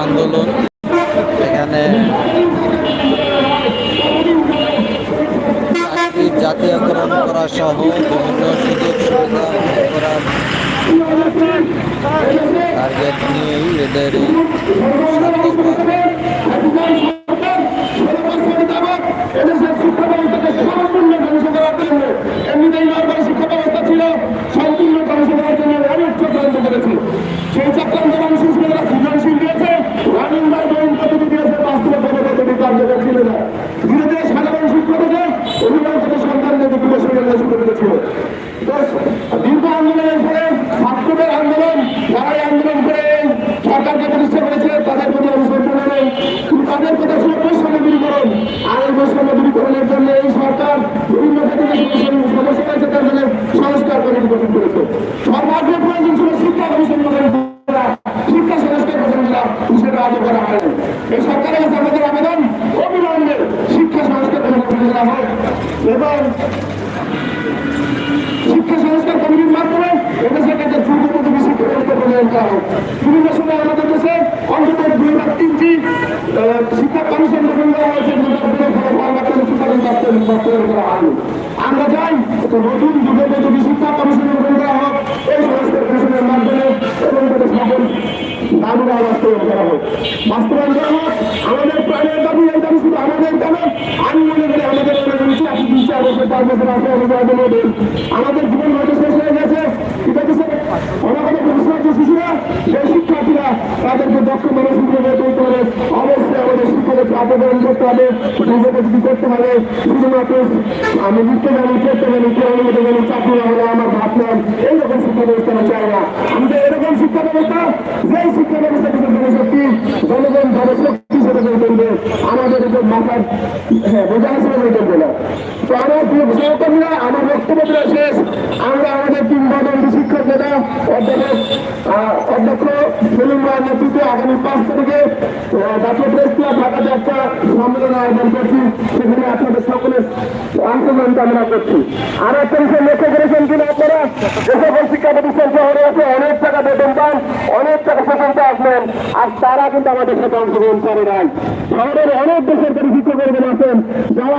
আন্দোলন। এখানে জাতীয়করণ করা সহ বিভিন্ন সুযোগ সুবিধা করার টার্গেট নিয়েই এদের এই দীর্ঘ আন্দোলনের পরে ছাত্রদের আন্দোলন যারা আন্দোলন করে সরকারকে প্রতিষ্ঠা করেছে তাদের প্রতি আমি সম্পূর্ণ নেই কিন্তু তাদের কথা ছিল বৈষম্য দূরীকরণ আর এই বৈষম্য দূরীকরণের জন্য এই সরকার বিভিন্ন ক্ষেত্রে যে সমস্যা সমস্যা রয়েছে তার জন্য সংস্কার কমিটি গঠন করেছে। সর্বাগ্রে প্রয়োজন ছিল শিক্ষা কমিশন গঠন করা, শিক্ষা সংস্কার গঠন করা সেটা আজও করা হয়নি। এই সরকারের কাছে আমাদের আবেদন অবিলম্বে শিক্ষা সংস্কার গঠন করা হয়। এবং শিক্ষা সংস্কার কমিটির মাধ্যমে এদেশের কাছে দ্রুত গতিতে শিক্ষা ব্যবস্থা প্রণয়ন বিভিন্ন সময় আমাদের দেশে অন্তত দুই বা তিনটি শিক্ষা কমিশন গঠন করা হয়েছে আমরা চাই নতুন যুগের যদি শিক্ষা কমিশন গঠন করা হোক এই সংস্কার কমিশনের মাধ্যমে এবং সকল দাবিরা বাস্তবায়ন করা হোক বাস্তবায়ন করা হোক আমাদের প্রাণের দাবি এই দাবি শুধু আমাদের আমি মনে করি আমাদের চার বছর পাঁচ বছর আমাদের জীবন হয়তো শেষ হয়ে তাদেরকে দক্ষ মানুষ হিসেবে তৈরি করে অবশ্যই আমাদের শিক্ষকের আবেদন করতে হবে। নিজেকে করতে হবে। শুধুমাত্র আমি লিখতে জানি পড়তে জানি কেউ অনুমতি জানি, চাকরি না হলে আমার ভাত নেন এইরকম শিক্ষা ব্যবস্থা আমি চাই না। আমি চাই এরকম শিক্ষা ব্যবস্থা, যেই শিক্ষা ব্যবস্থা থেকে জনশক্তি জনগণ জনশক্তি হিসেবে গড়ে তুলবে। আমাদের উপর মাথার হ্যাঁ বোঝা হিসেবে গড়ে তুলবে না তো আমার সহকর্মীরা, আমার বক্তব্য শেষ। আমরা আমাদের তিন বদন্তি শিক্ষক নেতা অধ্যাপক অধ্যক্ষ সেলিম নেতৃত্বে আগামী পাঁচ তারিখে জাতীয় প্রেস ক্লাব ঢাকাতে একটা সম্মেলন আয়োজন করছি। সেখানে আপনাদের সকলের অংশগ্রহণ কামনা করছি। আর একটা বিষয় লক্ষ্য করেছেন কিনা আপনারা? যে সকল শিক্ষা প্রতিষ্ঠান শহরে আছে, অনেক টাকা বেতন পান, অনেক টাকা সেখানতে আসলেন আর তারা কিন্তু আমাদের সাথে অংশগ্রহণ করে নাই। শহরের অনেক বেসরকারি শিক্ষক আছেন, যারা